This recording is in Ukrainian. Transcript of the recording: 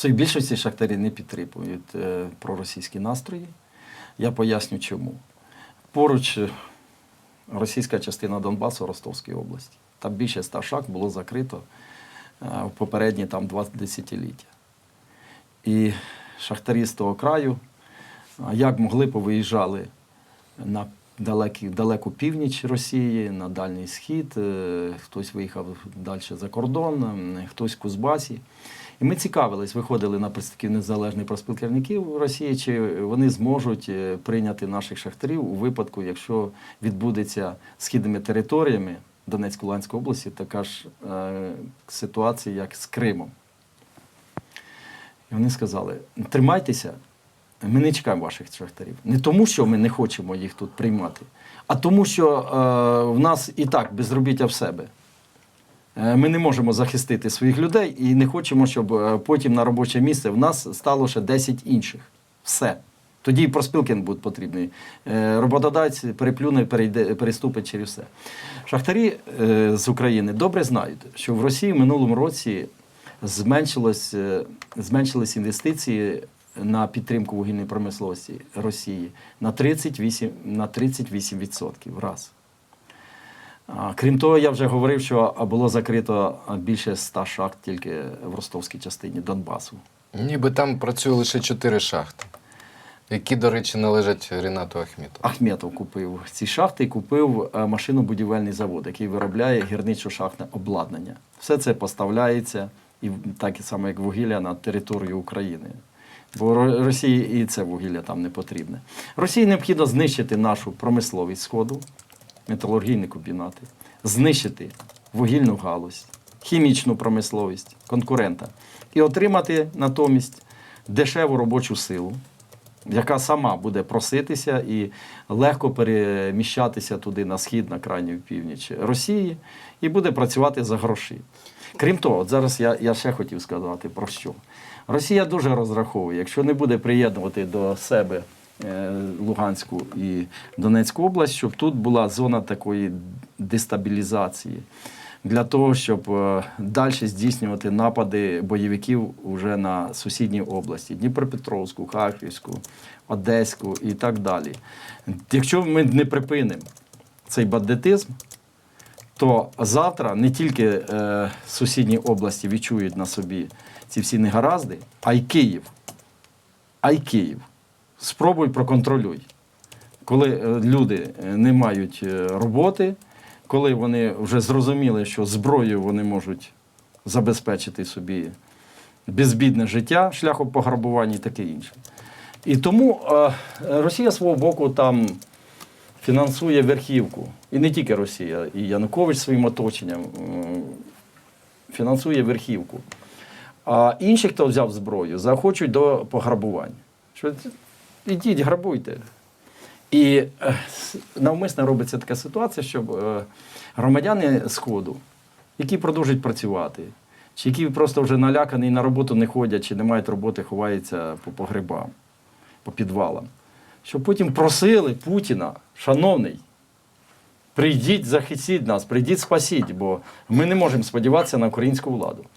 Своїй більшості шахтарі не підтримують е, проросійські настрої. Я поясню чому. Поруч е, російська частина Донбасу Ростовської області. Там більше ста шахт було закрито е, в попередні там, два десятиліття. І шахтарі з того краю, як могли, повиїжджали на далекі, далеку північ Росії, на Дальній Схід, хтось виїхав далі за кордон, хтось в Кузбасі. І ми цікавились, виходили на представників незалежних проспілківників Росії, чи вони зможуть е, прийняти наших шахтарів у випадку, якщо відбудеться східними територіями Донецької Луганської області така ж е, ситуація, як з Кримом. І вони сказали: тримайтеся, ми не чекаємо ваших шахтарів. Не тому, що ми не хочемо їх тут приймати, а тому, що е, в нас і так безробіття в себе. Е, Ми не можемо захистити своїх людей і не хочемо, щоб е, потім на робоче місце в нас стало ще 10 інших. Все. Тоді і проспілки не будуть потрібні. Е, Роботодавець переплюне, перейде, переступить через все. Шахтарі з України добре знають, що в Росії в минулому році зменшилось, зменшились інвестиції на підтримку вугільної промисловості Росії на 38%. На 38% раз. Крім того, я вже говорив, що було закрито більше 100 шахт тільки в ростовській частині Донбасу. Ніби там працює лише чотири шахти, які, до речі, належать Рінату Ахметову. Ахметов купив ці шахти і купив е, машинобудівельний завод, який виробляє гірничо-шахтне обладнання. Все це поставляється і так само, як вугілля на територію України. Бо Росії і це вугілля там не потрібне. Росії необхідно знищити нашу промисловість Сходу, металургійні комбінати, знищити вугільну галузь, хімічну промисловість, конкурента і отримати натомість дешеву робочу силу, яка сама буде проситися і легко переміщатися туди на схід, на крайню північ Росії, і буде працювати за гроші. Крім того, от зараз я, я ще хотів сказати про що. Росія дуже розраховує, якщо не буде приєднувати до себе Луганську і Донецьку область, щоб тут була зона такої дестабілізації. Для того, щоб е, далі здійснювати напади бойовиків уже на сусідні області Дніпропетровську, Харківську, Одеську і так далі. Якщо ми не припинимо цей бандитизм, то завтра не тільки е, сусідні області відчують на собі ці всі негаразди, а й Київ. А й Київ. Спробуй проконтролюй. Коли е, люди е, не мають е, роботи, коли вони вже зрозуміли, що зброєю вони можуть забезпечити собі безбідне життя шляхом пограбування і таке інше. І тому Росія свого боку там фінансує верхівку. І не тільки Росія, і Янукович своїм оточенням фінансує верхівку. А інші, хто взяв зброю, захочуть до пограбування. Ідіть, грабуйте. І е, навмисно робиться така ситуація, щоб е, громадяни Сходу, які продовжують працювати, чи які просто вже налякані і на роботу не ходять, чи не мають роботи, ховаються по погребам, по підвалам, щоб потім просили Путіна, шановний, прийдіть, захистіть нас, прийдіть, спасіть, бо ми не можемо сподіватися на українську владу.